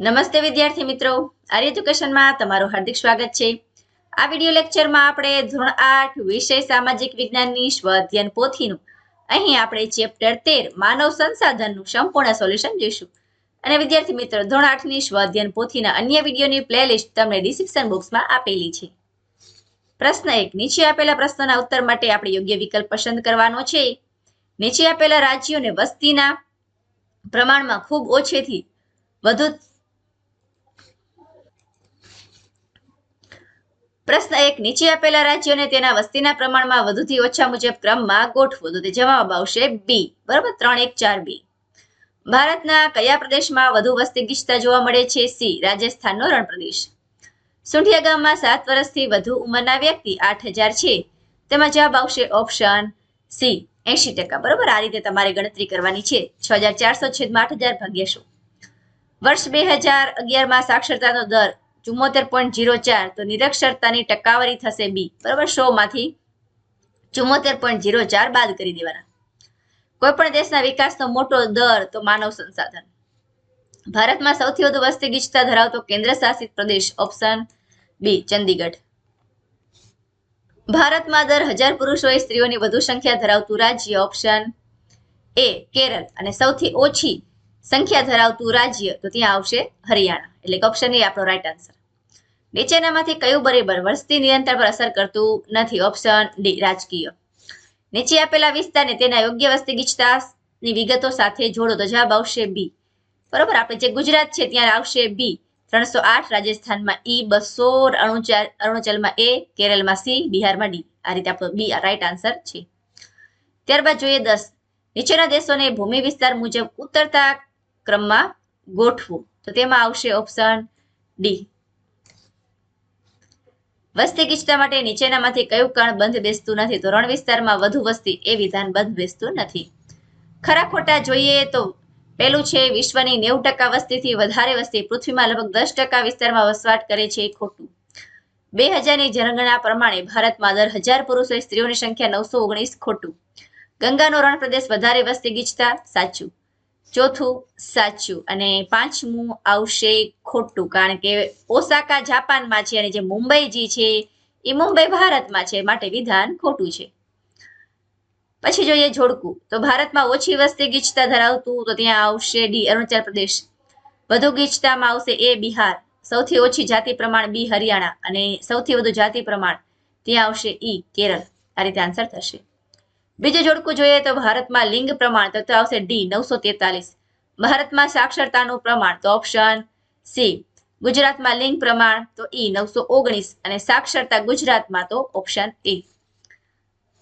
નમસ્તે વિદ્યાર્થી મિત્રો. આર્ય એજ્યુકેશનમાં તમારું હાર્દિક સ્વાગત છે. આ વિડિયો લેક્ચરમાં આપણે ધોરણ આઠ વિષય સામાજિક વિજ્ઞાનની સ્વઅધ્યયન પોથીનું. અહીં આપણે ચેપ્ટર તેર, માનવ સંસાધનનું સંપૂર્ણ સોલ્યુશન જોઈશું. અને વિદ્યાર્થી મિત્રો, ધોરણ આઠની સ્વઅધ્યયન પોથીના અન્ય વિડીયોની પ્લેલિસ્ટ તમને ડિસ્ક્રિપ્શન બોક્સમાં આપેલી છે. પ્રશ્ન એક, નીચે આપેલા પ્રશ્નના ઉત્તર માટે આપણે યોગ્ય વિકલ્પ પસંદ કરવાનો છે. નીચે આપેલા રાજ્યોને વસ્તીના પ્રમાણમાં ખૂબ ઓછેથી વધુ પ્રશ્ન એક, નીચે આપેલા રાજ્યોને તેના વસ્તીના પ્રમાણમાં વધુથી ઓછા મુજબ ક્રમમાં ગોઠવો. તો જવાબ આવશે બી બરાબર? ત્રણ એક, ચાર બી ભારતના કયા પ્રદેશમાં વધુ વસ્તી ગીચતા જોવા મળે છે? સી રાજસ્થાનનો રણ પ્રદેશ સુંઠિયા ગામમાં સાત વર્ષથી વધુ ઉંમરના વ્યક્તિ આઠ હજાર છે. તેમાં જવાબ આવશે ઓપ્શન સી એંશી ટકા. બરાબર? આ રીતે તમારે ગણતરી કરવાની છે. છ હજાર ચારસો છેદમાં આઠ હજાર ભાગ્યા વર્ષ બે હજાર અગિયારમાં સાક્ષરતાનો દર ચુમ્મોતેર પોઈન્ટ જીરો ચાર તો નિરક્ષરતાની ટકાવારી થશે બી. બરાબર? સો માંથી ચુમ્મોતેર પોઈન્ટ જીરો ચાર બાદ કરી દેવાના. કોઈ પણ દેશના વિકાસનો મોટો દર તો માનવ સંસાધન. ભારતમાં સૌથી વધુ વસ્તી ગીચતા ધરાવતો કેન્દ્ર શાસિત પ્રદેશ ઓપ્શન બી, ચંદીગઢ. ભારતમાં દર હજાર પુરુષોએ સ્ત્રીઓની વધુ સંખ્યા ધરાવતું રાજ્ય ઓપ્શન એ કેરળ અને સૌથી ઓછી સંખ્યા ધરાવતું રાજ્ય તો ત્યાં આવશે હરિયાણા. એટલે ઓપ્શન એ આપણો રાઈટ આન્સર નીચેનામાંથી કયું બરાબર વસ્તી નિયંત્રણ પર અસર કરતું નથી? ઓપ્શન ડી રાજકીય. નીચે આપેલા વિસ્તારને તેના યોગ્ય વસ્તી ગીચતાની વિગતો સાથે જોડો તો જવાબ આવશે બી બરોબર? આપણે જે ગુજરાત છે ત્યાં આવશે બી ત્રણસો આઠ, રાજસ્થાનમાં ઈ બસો અરુણાચલ અરુણાચલમાં એ કેરળમાં સી બિહારમાં ડી આ રીતે આપણો બી રાઈટ આન્સર છે. ત્યારબાદ જોઈએ દસ. નીચેના દેશોને ભૂમિ વિસ્તાર મુજબ ઉતરતા ક્રમમાં ગોઠવું. તો તેમાં આવશે ઓપ્શન ડી વસ્તી ગીચતા માટે નીચેનામાંથી કયું કણ બંધ બેસતું નથી? તો રણ વિસ્તારમાં વધુ વસ્તી એ વિધાન બંધ બેસતું નથી. ખરા ખોટા જોઈએ તો પેલું છે, વિશ્વની નેવું ટકા વસ્તીથી વધારે વસ્તી પૃથ્વીમાં લગભગ દસ ટકા વિસ્તારમાં વસવાટ કરે છે એ ખોટું. બે હજારની જનગણના પ્રમાણે ભારતમાં દર હજાર પુરુષો સ્ત્રીઓની સંખ્યા નવસો ઓગણીસ ખોટું. ગંગાનો રણ પ્રદેશ વધારે વસ્તી ગીચતા સાચું. ચોથું સાચું. અને પાંચમું આવશે ખોટું. કારણ કે ઓસાકા જાપાનમાં છે અને જે મુંબઈ જે છે, એ મુંબઈ ભારતમાં છે માટે વિધાન ખોટું છે. પછી જોઈએ જોડકું. તો ભારતમાં ઓછી વસ્તી ગીચતા ધરાવતું, તો ત્યાં આવશે ડી, અરુણાચલ પ્રદેશ. વધુ ગીચતામાં આવશે એ, બિહાર. સૌથી ઓછી જાતિ પ્રમાણ બી, હરિયાણા. અને સૌથી વધુ જાતિ પ્રમાણ ત્યાં આવશે ઈ, કેરળ. આ રીતે આન્સર થશે. બીજું જોડકું જોઈએ તો ભારતમાં લિંગ પ્રમાણ તો આવશે ડી, નવસો તેતાલીસ. ભારતમાં સાક્ષરતાનું પ્રમાણ, તો ઓપ્શન સી. ગુજરાતમાં લિંગ પ્રમાણ તો ઈ, નવસો ઓગણીસ અને સાક્ષરતા ગુજરાતમાં તો ઓપ્શન એ.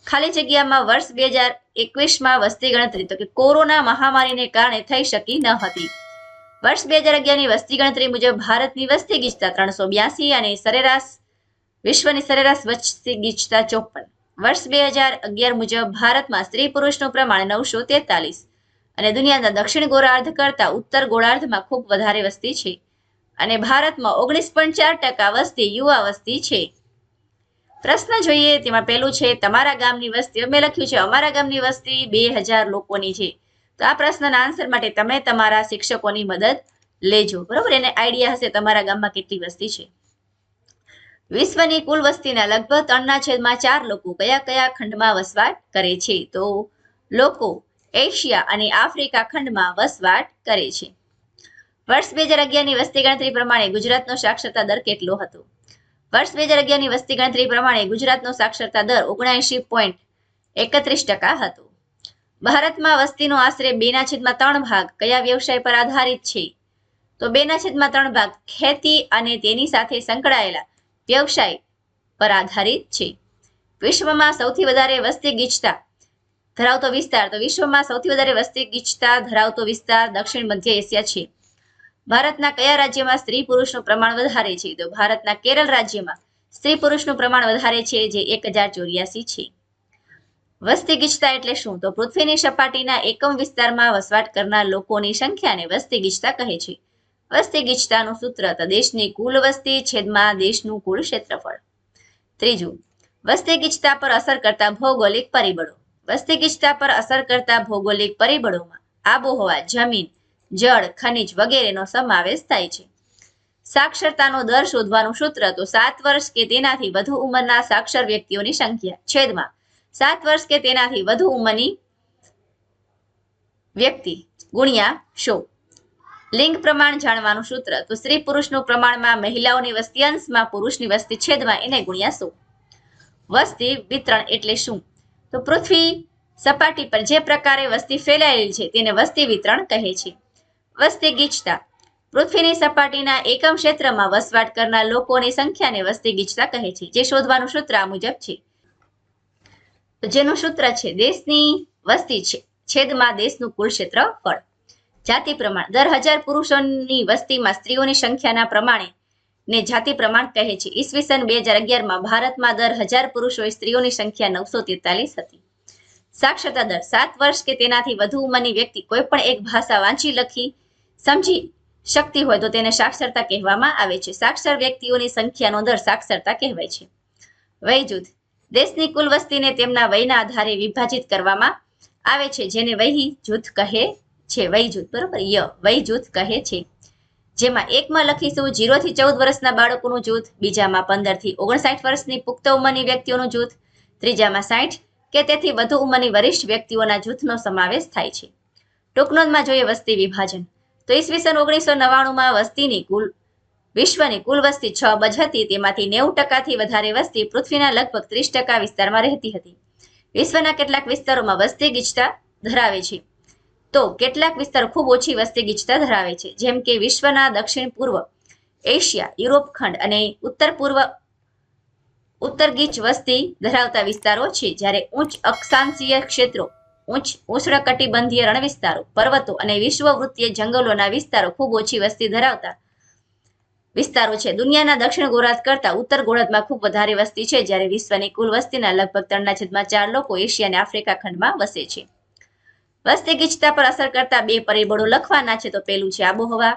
ખાલી જગ્યામાં વર્ષ બે હજાર એકવીસમાં વસ્તી ગણતરી, તો કે કોરોના મહામારીને કારણે થઈ શકી ન હતી. વર્ષ બે હજાર અગિયારની વસ્તી ગણતરી મુજબ ભારતની વસ્તી ગીચતા ત્રણસો બ્યાસી અને સરેરાશ, વિશ્વની સરેરાશ વસ્તી ગીચતા ચોપન. વર્ષ બે હજાર અગિયાર મુજબ ભારતમાં સ્ત્રી પુરુષનું પ્રમાણ નવસો તેતાલીસ અને દુનિયાના દક્ષિણ ગોળાર્ધ કરતા ઉત્તર ગોળાર્ધમાં ખૂબ વધારે વસ્તી છે. અને ભારતમાં ઓગણીસ પોઈન્ટ ચાર ટકા વસ્તી યુવા વસ્તી છે. પ્રશ્ન જોઈએ, તેમાં પહેલું છે, તમારા ગામની વસ્તી, અમે લખ્યું છે, અમારા ગામની વસ્તી બે હજાર લોકોની છે. તો આ પ્રશ્નના આન્સર માટે તમે તમારા શિક્ષકોની મદદ લેજો, બરોબર? એને આઈડિયા હશે તમારા ગામમાં કેટલી વસ્તી છે. વિશ્વની કુલ વસ્તીના લગભગ ત્રણના છેદમાં ચાર લોકો કયા કયા ખંડમાં વસવાટ કરે છે? તો લોકો એશિયા અને આફ્રિકા ખંડમાં વસવાટ કરે છે. વર્ષ બે હજાર અગિયારની વસ્તી ગણતરી પ્રમાણે ગુજરાતનો સાક્ષરતા દર કેટલો હતો? વર્ષ બે હજાર અગિયારની વસ્તી ગણતરી પ્રમાણે ગુજરાતનો સાક્ષરતા દર ઓગણએંશી પોઈન્ટ એકત્રીસ ટકા હતો. ભારતમાં વસ્તીનો આશરે બેના છેદમાં ત્રણ ભાગ કયા વ્યવસાય પર આધારિત છે? તો બેના છેદમાં ત્રણ ભાગ ખેતી અને તેની સાથે સંકળાયેલા વ્યવસાય પર આધારિત છે. વિશ્વમાં સૌથી વધારે વસ્તી ગીચતા ધરાવતો વિસ્તાર તો વિશ્વમાં સૌથી વધારે વસ્તી ગીચતા ધરાવતો વિસ્તાર દક્ષિણ મધ્ય એશિયા છે. ભારતના કયા રાજ્યમાં સ્ત્રી પુરુષનું પ્રમાણ વધારે છે? તો ભારતના કેરળ રાજ્યમાં સ્ત્રી પુરુષનું પ્રમાણ વધારે છે જે એક હજાર ચોર્યાસી છે. વસ્તી ગીચતા એટલે શું? તો પૃથ્વીની સપાટીના એકમ વિસ્તારમાં વસવાટ કરનાર લોકોની સંખ્યાને વસ્તી ગીચતા કહે છે. વસ્તી ગીચતાનું સૂત્ર દેશની કુલ વસ્તી છેદમાં દેશનું કુલ ક્ષેત્રફળ. ત્રીજું, વસ્તી ગીચતા પર અસર કરતા ભૌગોલિક પરિબળો. વસ્તી ગીચતા પર અસર કરતા ભૌગોલિક પરિબળોમાં આબોહવા, જમીન જળ, ખનિજ વગેરેનો સમાવેશ થાય છે. સાક્ષરતાનો દર શોધવાનું સૂત્ર તો સાત વર્ષ કે તેનાથી વધુ ઉંમરના સાક્ષર વ્યક્તિઓની સંખ્યા. છેદમાં, સાત વર્ષ કે તેનાથી વધુ ઉંમરની વ્યક્તિ ગુણ્યા સો. લિંગ પ્રમાણ જાણવાનું સૂત્ર તો સ્ત્રી પુરુષનું પ્રમાણમાં મહિલાઓની વસ્તી અંશમાં પુરુષની વસ્તી છેદમાં એને ગુણ્યા સો. વસ્તી વિતરણ એટલે શું? તો પૃથ્વી સપાટી પર જે પ્રકારે વસ્તી ફેલાયેલી છે તેને વસ્તી વિતરણ કહે છે. વસ્તી ગીચતા. પૃથ્વીની સપાટીના એકમ ક્ષેત્રમાં વસવાટ કરનાર લોકોની સંખ્યાને વસ્તી ગીચતા કહે છે, જે શોધવાનું સૂત્ર આ મુજબ છે. જેનું સૂત્ર છે, દેશની વસ્તી છેદમાં દેશનું કુલ ક્ષેત્રફળ. જાતિ પ્રમાણ, દર હજાર પુરુષોની વસ્તીમાં સ્ત્રીઓની સંખ્યાના પ્રમાણે ને જાતિ પ્રમાણ કહે છે. ઈસવીસન બે હજાર અગિયારમાં ભારતમાં દર હજાર પુરુષોએ સ્ત્રીઓની સંખ્યા નવસો તેતાલીસ હતી. સાક્ષરતા દર સાત વર્ષ કે તેનાથી વધુ ઉંમરની વ્યક્તિ કોઈ પણ એક ભાષા વાંચી લખી સમજી શકતી હોય તો તેને સાક્ષરતા કહેવામાં આવે છે. સાક્ષર વ્યક્તિઓની સંખ્યાનો દર સાક્ષરતા કહેવાય છે. વય જૂથ દેશની કુલ વસ્તીને તેમના વયના આધારે વિભાજિત કરવામાં આવે છે, જેને વહી જૂથ કહે છે. વય જૂથ બરોબર? ય. વય જૂથ કહે છે. જેમાં એકમાં લખીશું જીરો થી ચૌદ વર્ષના બાળકોનું જૂથ, બીજામાં પંદરથી ઓગણસાઠ વર્ષની પુખ્ત ઉંમરની વ્યક્તિઓનું જૂથ, ત્રીજામાં સાઠ કે તેથી વધુ ઉંમરની વરિષ્ઠ વ્યક્તિઓના જૂથનો સમાવેશ થાય છે. ટૂંકનોંધમાં જોઈએ વસ્તી વિભાજન. તો ઈસવીસન ઓગણીસો નવ્વાણુંમાં વસ્તીની કુલ, વિશ્વની કુલ વસ્તી છ અબજ હતી. તેમાંથી નેવું ટકાથી વધારે વસ્તી પૃથ્વીના લગભગ ત્રીસ ટકા વિસ્તારમાં રહેતી હતી. વિશ્વના કેટલાક વિસ્તારોમાં વસ્તી ગીચતા ધરાવે છે. તો કેટલાક વિસ્તાર ખૂબ ઓછી વસ્તી ગીચતા ધરાવે છે. જેમ કે વિશ્વના દક્ષિણ પૂર્વ એશિયા, યુરોપ ખંડ અને ઉત્તર પૂર્વ ઉત્તર ગીચ વસ્તી ધરાવતા વિસ્તારો છે. જ્યારે ઉચ્ચ અક્ષાંશીય ક્ષેત્રો ઉચ્ચ ઉષ્ણકટિબંધીય રણ પર્વતો અને વિશ્વવૃત્તીય જંગલોના વિસ્તારો ખૂબ ઓછી વસ્તી ધરાવતા વિસ્તારો છે. દુનિયાના દક્ષિણ ગોળાર્ધ કરતા ઉત્તર ગોળાર્ધમાં ખૂબ વધારે વસ્તી છે, જ્યારે વિશ્વની કુલ વસ્તીના લગભગ ત્રણના છેદમાં ચાર લોકો એશિયા અને આફ્રિકા ખંડમાં વસે છે. વસ્તી ગીચતા પર અસર કરતા બે પરિબળો લખવાના છે તો પેલું છે આબોહવા.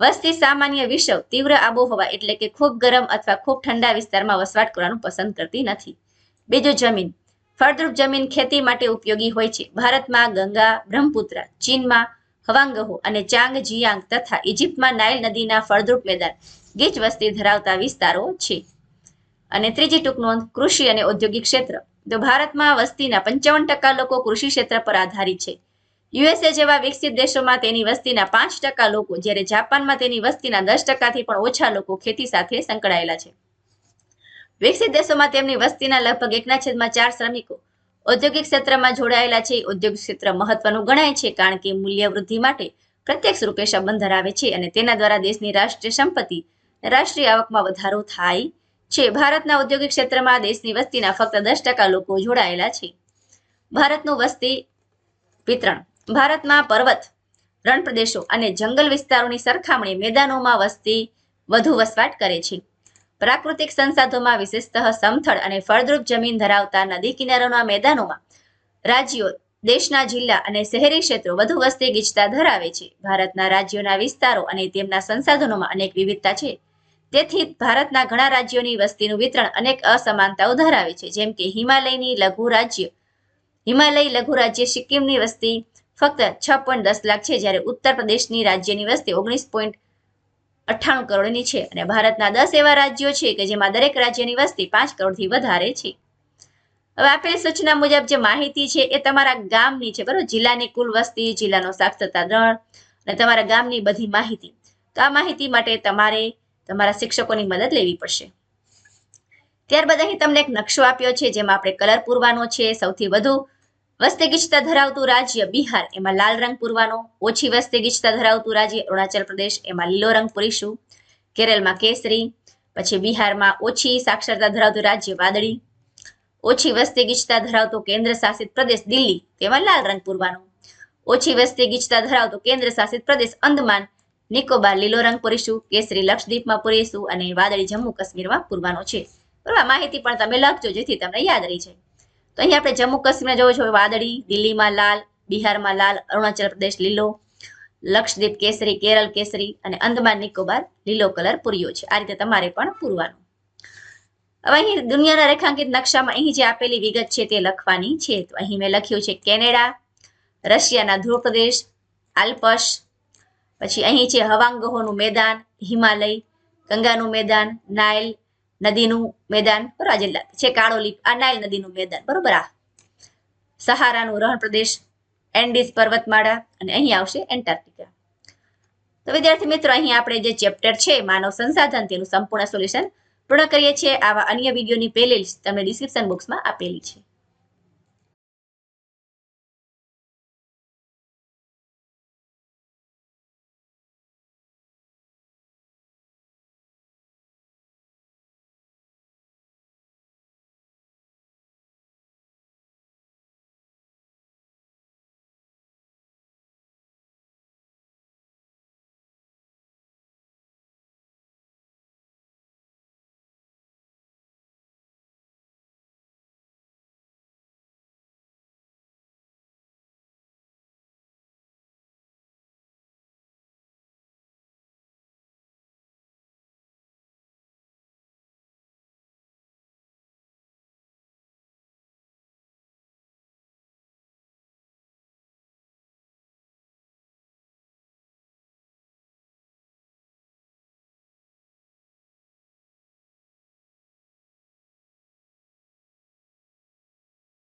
વસ્તી સામાન્ય વિશ્વ તીવ્ર આબોહવા એટલે કે ખૂબ ગરમ અથવા ખૂબ ઠંડા વિસ્તારમાં વસવાટ કરવાનું પસંદ કરતી નથી. બીજું જમીન ફળદ્રુપ જમીન ખેતી માટે ઉપયોગી હોય છે. ભારતમાં ગંગા, બ્રહ્મપુત્ર, ચીનમાં હવાંગહો અને ચાંગ, જિયાંગ તથા ઇજિપ્તમાં નાઇલ નદીના ફળદ્રુપ મેદાન ગીચ વસ્તી ધરાવતા વિસ્તારો છે. અને ત્રીજી ટૂંક નોંધ, કૃષિ અને ઔદ્યોગિક ક્ષેત્ર. તો ભારતમાં વસ્તીના પંચાવન ટકા લોકો કૃષિ ક્ષેત્ર પર આધારિત છે. યુએસએ જેવા વિકસિત દેશોમાં તેની વસ્તીના પાંચ ટકા લોકો, જ્યારે જાપાનમાં તેની વસ્તીના દસ ટકાથી પણ ઓછા લોકો ખેતી સાથે સંકળાયેલા છે. વિકસિત દેશોમાં તેમની વસ્તીના લગભગ એકના છેદમાં ચાર શ્રમિકો ઔદ્યોગિક ક્ષેત્રમાં જોડાયેલા છે. ઔદ્યોગિક ક્ષેત્ર મહત્વનું ગણાય છે કારણ કે મૂલ્ય વૃદ્ધિ માટે પ્રત્યક્ષ રૂપે સંબંધ ધરાવે છે અને તેના દ્વારા દેશની રાષ્ટ્રીય સંપત્તિ રાષ્ટ્રીય આવકમાં વધારો થાય છે. ભારતના ઔદ્યોગિક ક્ષેત્રમાં દેશની વસ્તીના ફક્ત દસ ટકા લોકો જોડાયેલા છે. ભારતનું વસ્તી વિતરણ ભારતમાં પર્વત રણ પ્રદેશો અને જંગલ વિસ્તારોની સરખામણી મેદાનોમાં વસ્તી વધુ વસવાટ કરે છે. પ્રાકૃતિક સંસાધનોમાં વિશેષતઃ સમથળ અને ફળદ્રુપ જમીન ધરાવતા નદી કિનારાના મેદાનોમાં રાજ્યો, દેશના જિલ્લા અને શહેરી ક્ષેત્રો વધુ વસ્તી ગીચતા ધરાવે છે. ભારતના રાજ્યોના વિસ્તારો અને તેમના સંસાધનોમાં અનેક વિવિધતા છે. તેથી ભારતના ઘણા રાજ્યોની વસ્તીનું વિતરણ અનેક અસમાનતાઓ ધરાવે છે. જેમ કે હિમાલયની લઘુ રાજ્ય, હિમાલય લઘુ રાજ્ય સિક્કિમની વસ્તી ફક્ત છ પોઈન્ટ દસ લાખ છે, જ્યારે ઉત્તર પ્રદેશની રાજ્યની વસ્તી ઓગણીસ પોઈન્ટ અઠ્ઠાણું કરોડની છે અને ભારતના દસ એવા રાજ્યો છે કે જેમાં દરેક રાજ્યની વસ્તી પાંચ કરોડથી વધારે છે. હવે આપેલ સૂચના મુજબ જે માહિતી છે એ તમારા ગામની છે, બરોબર? જિલ્લાની કુલ વસ્તી, જિલ્લાનો સાક્ષરતા દર અને તમારા ગામની બધી માહિતી. તો આ માહિતી માટે તમારે તમારા શિક્ષકોની મદદ લેવી પડશે. ત્યારબાદ અહીં તમને એક નકશો આપ્યો છે જેમાં આપણે કલર પૂરવાનો છે, સૌથી વધુ વસ્તી ગીચતા ધરાવતું રાજ્ય બિહાર, એમાં લાલ રંગ પૂરવાનો. ઓછી વસ્તી ગીચતા ધરાવતું રાજ્ય અરુણાચલ પ્રદેશ, એમાં લીલો રંગ પૂરીશું. કેરળમાં કેસરી, પછી બિહારમાં ઓછી સાક્ષરતા ધરાવતું રાજ્ય વાદળી. ઓછી વસ્તી ગીચતા ધરાવતો કેન્દ્ર શાસિત પ્રદેશ દિલ્હી, તેમાં લાલ રંગ પૂરવાનો. ઓછી વસ્તી ગીચતા ધરાવતો કેન્દ્ર શાસિત પ્રદેશ અંદમાન, નિકોબાર લીલો રંગ પૂરીશું. કેસરી લક્ષદ્વીપમાં પૂરીશું અને વાદળી જમ્મુ કાશ્મીરમાં પૂરવાનો છે. બરાબર માહિતી પણ તમે લખજો, જેથી તમને યાદ રહી જાય. તો અહીં આપણે જમ્મુ કાશ્મીરમાં જોવો છો વાદળી, દિલ્હીમાં લાલ, બિહારમાં લાલ, અરુણાચલ પ્રદેશ લીલો, લક્ષદ્વીપ કેસરી, કેરળ કેસરી અને અંદમાન નિકોબાર લીલો કલર પૂર્યો છે. આ રીતે તમારે પણ પૂરવાનું. હવે અહીં દુનિયાના રેખાંકિત નકશામાં અહીં જે આપેલી વિગત છે તે લખવાની છે. તો અહીં મેં લખ્યું છે કેનેડા, રશિયાના ધ્રુવ પ્રદેશ આલ્પસ પછી અહીં છે હવાંગહોનું મેદાન, હિમાલય, ગંગાનું મેદાન, નાઇલ નદીનું મેદાન, બરાબર? આ જિલ્લા છે કાળો લીપ, આ નાઇલ નદીનું મેદાન, બરોબર? આ સહારાનું રણ પ્રદેશ, એન્ડિસ પર્વતમાળા અને અહીં આવશે એન્ટાર્કટિકા. તો વિદ્યાર્થી મિત્રો, અહીં આપણે જે ચેપ્ટર છે, માનવ સંસાધન, તેનું સંપૂર્ણ સોલ્યુશન પૂર્ણ કરીએ છીએ. આવા અન્ય વિડીયોની પ્લેલિસ્ટ તમને ડિસ્ક્રિપ્શન બોક્સમાં આપેલી છે.